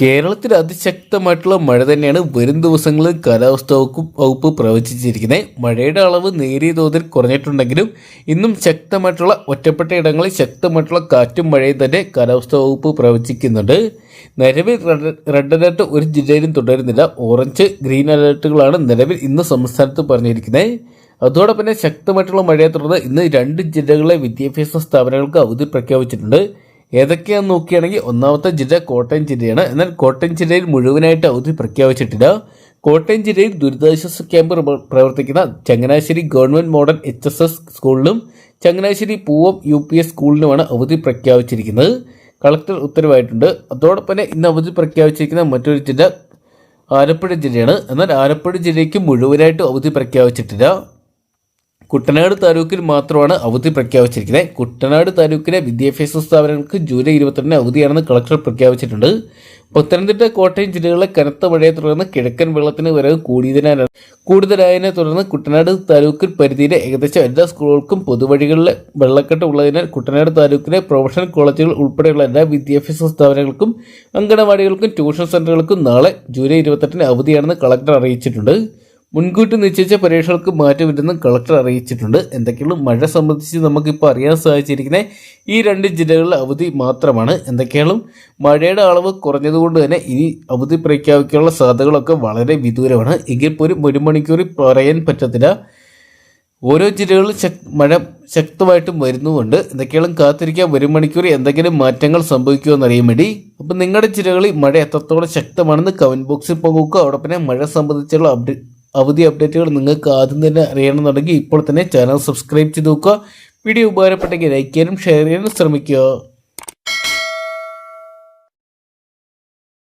കേരളത്തിൽ അതിശക്തമായിട്ടുള്ള മഴ തന്നെയാണ് വരും ദിവസങ്ങളിൽ കാലാവസ്ഥാ വകുപ്പ് വകുപ്പ് പ്രവചിച്ചിരിക്കുന്നത്. മഴയുടെ അളവ് നേരിയ തോതിൽ കുറഞ്ഞിട്ടുണ്ടെങ്കിലും ഇന്നും ശക്തമായിട്ടുള്ള ഒറ്റപ്പെട്ട ഇടങ്ങളിൽ ശക്തമായിട്ടുള്ള കാറ്റും മഴയും തന്നെ കാലാവസ്ഥാ വകുപ്പ് പ്രവചിക്കുന്നുണ്ട്. നിലവിൽ റെഡ് അലർട്ട് ഒരു ജില്ലയിലും തുടരുന്നില്ല. ഓറഞ്ച് ഗ്രീൻ അലർട്ടുകളാണ് നിലവിൽ ഇന്ന് സംസ്ഥാനത്ത് പറഞ്ഞിരിക്കുന്നത്. അതോടൊപ്പം തന്നെ ശക്തമായിട്ടുള്ള മഴയെ തുടർന്ന് ഇന്ന് രണ്ട് ജില്ലകളിലെ വിദ്യാഭ്യാസ സ്ഥാപനങ്ങൾക്ക് അവധി പ്രഖ്യാപിച്ചിട്ടുണ്ട്. ഏതൊക്കെയാണെന്ന് നോക്കുകയാണെങ്കിൽ ഒന്നാമത്തെ ജില്ല കോട്ടയം ജില്ലയാണ്. എന്നാൽ കോട്ടയം ജില്ലയിൽ മുഴുവനായിട്ട് അവധി പ്രഖ്യാപിച്ചിട്ടില്ല. കോട്ടയം ജില്ലയിൽ ദുരിതാശ്വാസ ക്യാമ്പ് പ്രവർത്തിക്കുന്ന Changanassery government model H S S സ്കൂളിലും Changanassery Poovam U P S സ്കൂളിലുമാണ് അവധി പ്രഖ്യാപിച്ചിരിക്കുന്നത്. കളക്ടർ ഉത്തരവായിട്ടുണ്ട്. അതോടൊപ്പം തന്നെ ഇന്ന് അവധി പ്രഖ്യാപിച്ചിരിക്കുന്ന മറ്റൊരു ജില്ല ആലപ്പുഴ ജില്ലയാണ്. എന്നാൽ ആലപ്പുഴ ജില്ലയ്ക്ക് മുഴുവനായിട്ട് അവധി പ്രഖ്യാപിച്ചിട്ടില്ല. കുട്ടനാട് താലൂക്കിൽ മാത്രമാണ് അവധി പ്രഖ്യാപിച്ചിരിക്കുന്നത്. കുട്ടനാട് താലൂക്കിലെ വിദ്യാഭ്യാസ സ്ഥാപനങ്ങൾക്ക് ജൂലൈ ഇരുപത്തിരണ്ടിന് അവധിയാണെന്ന് കളക്ടർ പ്രഖ്യാപിച്ചിട്ടുണ്ട്. പത്തനംതിട്ട കോട്ടയം ജില്ലകളിലെ കനത്ത മഴയെ തുടർന്ന് കിഴക്കൻ വെള്ളത്തിന് വരവ് കൂടിയതിനാലാണ് കൂടുതലായതിനെ തുടർന്ന് കുട്ടനാട് താലൂക്കിൽ പരിധിയിലെ ഏകദേശം എല്ലാ സ്കൂളുകൾക്കും പൊതുവഴികളിലെ വെള്ളക്കെട്ട് ഉള്ളതിനാൽ കുട്ടനാട് താലൂക്കിലെ പ്രൊഫഷണൽ കോളേജുകൾ ഉൾപ്പെടെയുള്ള എല്ലാ വിദ്യാഭ്യാസ സ്ഥാപനങ്ങൾക്കും അംഗനവാടികൾക്കും ട്യൂഷൻ സെന്ററുകൾക്കും നാളെ ജൂലൈ ഇരുപത്തെട്ടിന് അവധിയാണെന്ന് കളക്ടർ അറിയിച്ചിട്ടുണ്ട്. മുൻകൂട്ടി നിശ്ചയിച്ച പരീക്ഷകൾക്ക് മാറ്റമില്ലെന്നും കളക്ടർ അറിയിച്ചിട്ടുണ്ട്. എന്തൊക്കെയുള്ളൂ? മഴ സംബന്ധിച്ച് നമുക്കിപ്പോൾ അറിയാൻ സാധിച്ചിരിക്കുന്നത് ഈ രണ്ട് ജില്ലകളിലെ അവധി മാത്രമാണ്. എന്തൊക്കെയാണ്? മഴയുടെ അളവ് കുറഞ്ഞതുകൊണ്ട് തന്നെ ഇനി അവധി പ്രഖ്യാപിക്കാനുള്ള സാധ്യതകളൊക്കെ വളരെ വിദൂരമാണ്. എങ്കിൽ പോലും ഒരു മണിക്കൂറിൽ പറയാൻ പറ്റത്തില്ല. ഓരോ ജില്ലകളിലും ശക് മഴ ശക്തമായിട്ടും വരുന്നുമുണ്ട്. എന്തൊക്കെയാണ് കാത്തിരിക്കാൻ ഒരു മണിക്കൂർ എന്തെങ്കിലും മാറ്റങ്ങൾ സംഭവിക്കുമോ എന്നറിയാൻ വേണ്ടി. അപ്പം നിങ്ങളുടെ ജില്ലകളിൽ മഴ എത്രത്തോളം ശക്തമാണെന്ന് കമന്റ് ബോക്സിൽ പങ്കുവെക്കുക. അവിടെ പിന്നെ മഴ സംബന്ധിച്ചുള്ള അപ്ഡേറ്റ് അവധി അപ്ഡേറ്റുകൾ നിങ്ങൾക്ക് ആദ്യം തന്നെ അറിയണമെന്നുണ്ടെങ്കിൽ ഇപ്പോൾ തന്നെ ചാനൽ സബ്സ്ക്രൈബ് ചെയ്ത് നോക്കുക. വീഡിയോ ഉപകാരപ്പെട്ടെങ്കിൽ ലൈക്ക് ചെയ്യാനും ഷെയർ ചെയ്യാനും ശ്രമിക്കുക.